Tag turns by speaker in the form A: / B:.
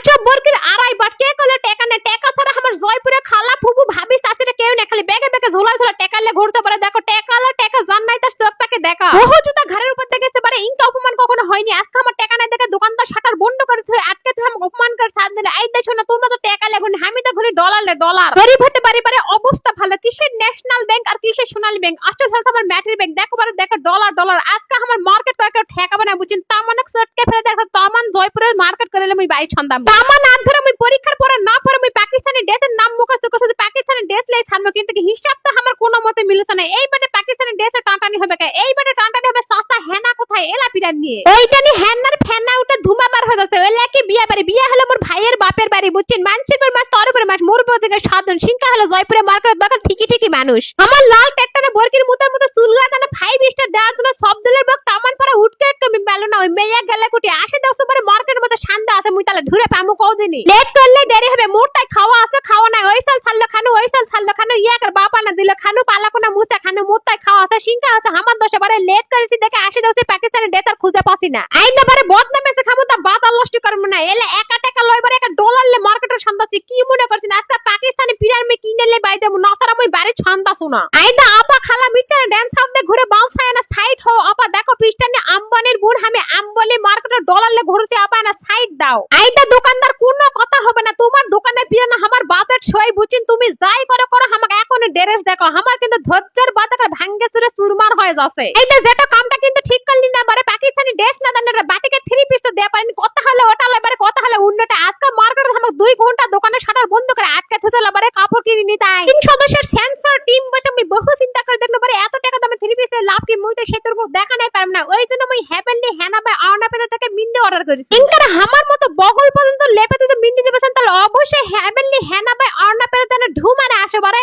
A: পাঁচশো বর্গের আড়াই বাট কে করলে টেকা টেকা ছাড়া আমার জয়পুরে খালা ফুবু ভাবি শাশুড়ি কেউ না খালি বেগে বেগে ঝোলা ঝোলা টেকালে ঘুরতে পারে। দেখো টেকালে টেকা জান নাই, তার চোখ পাকে দেখা। বহু জুতা ঘরের উপর দেখে পারে ইনকা অপমান কখনো হয়নি। আজকে আমার টেকা দেখে দোকানদার শাটার বন্ধ করে থুয়ে আটকে থুয়ে আমাকে অপমান করে সাথ দিলে। এই দেখছ না, তোমরা তো টেকা লেগুন আমি তো ঘুরি ডলার লে ডলার। গরিব হতে পারি পারে অবস্থা ভালো। কিসের ন্যাশনাল ব্যাংক আর কিসের সোনালী ব্যাংক আসল হেলথ আমার ম্যাট্রি ব্যাংক দেখো পারে দেখো, ডলার ডলার। আজকে আমার মার্কেট টাকে ঠেকাবে না, বুঝছেন? তামানক সটকে ফেলে দেখো করে মুই বাই ছন্দাম তামান আধ ধরে মুই পরীক্ষার পরে না পরে মুই পাকিস্তানি ড্রেসের নাম মুখস্থ করতে পাকিস্তানি ড্রেস লাই ছাড়বো কিন্তু কি হিসাব তো আমার কোনো মতে মিলছে না। এই বাটে পাকিস্তানি ড্রেসের টানটানি হবে কে? এই বাটে টানটানি হবে সস্তা হেনা কোথায়? এলা পিরান নিয়ে। ওইটানি হেনার ফেনা উঠে ধুমাবার হয়ে যাচ্ছে। ওই কি বিয়ে বাড়ি? বিয়ে হলো মোর ভাইয়ের বাপের বাড়ি, বুঝছেন? মানুষের পর মাছ তর উপরে মাছ মোর উপর সাধন সিংকা হলো জয়পুরে মার্কেট দোকান, ঠিকই ঠিকই মানুষ। আমার লাল ট্যাক্টরে বর্গির মুতার মতো চুলগুলা দানা ফাইভ স্টার দেওয়ার জন্য সব দিলের বক তামান পরে উঠকে উঠকে আমি পেল না ওই মেয়ে গেলে কুটি আসে দশ পরে মার্কেটের মধ্যে ঠান্ডা আছে মুই তাহলে ঘুরে পামু কদিনই লেট করলে দেরি হবে মোরটাই খাওয়া আছে খাওয়া নাই। ওই সাল ছাড়লো খানু ওই সাল ছাড়লো খানু ইয়াকের বাবা না দিল খানু পালা কোনা মুসা খানু মোরটাই খাওয়া আছে সিংকা আছে আমার দশে বারে লেট করেছি দেখে আসে দশে পাকিস্তানের ডেটার খুঁজে পাচ্ছি না। আইন বারে বদনাম এসে খামু তা বাত নষ্ট করব না এলে একা টাকা লইবারে একা ডলার লে মার্কেটের সন্তাসি কি মনে করছিস আজকে পাকিস্তানি পিরার মে কিনে লে বাই দেবো নাসারা মই বাড়ি ছান্দা শোনা আইদা আপা খালা মিচারে ড্যান্স হাউস দে ঘুরে বাউল সায় না সাইড হো আপা দেখো পিস্টানে আম্বানির বুড় আম্বলি মার্কেটে ডলার লে ঘুরছি আপা না সাইড দাও। আইদা দোকানদার কোনো কথা হবে না। তোমার দোকানে পিরানা আমার বাতের ছয় বুচিন তুমি যাই করো করো, আমাকে এখন ড্রেস দেখো। আমার কিন্তু ধৈর্যের বাত ভাঙ্গে চুরে সুরমার হয়ে যাচ্ছে। এইটা যেটা কামটা কিন্তু ঠিক করলি না, বারে পাকিস্তানি ড্রেস না দেন বাটিকে থ্রি পিস তো দেয়া পারেনি। কথা হলে ওটা লবারে কথা হলে উন্নটা আজকে মার্কেটে আমাকে দুই ঘণ্টা দোকানে শাটার বন্ধ করে আটকে থুতে লবারে কাপড় কিনে নিতে আই তিন সদস্যের তো সেতুর মুখ দেখা নাই পারম না। ওই জন্য মুই হ্যাপেনলি হ্যানা বা আওনা পেতে থেকে মিন্দি অর্ডার করেছি। ইনকার আমার মতো বগল পর্যন্ত লেপে যদি মিন্দি দিবেছেন তাহলে অবশ্যই হ্যাপেনলি হ্যানা বা আওনা পেতে তাহলে আসে বারে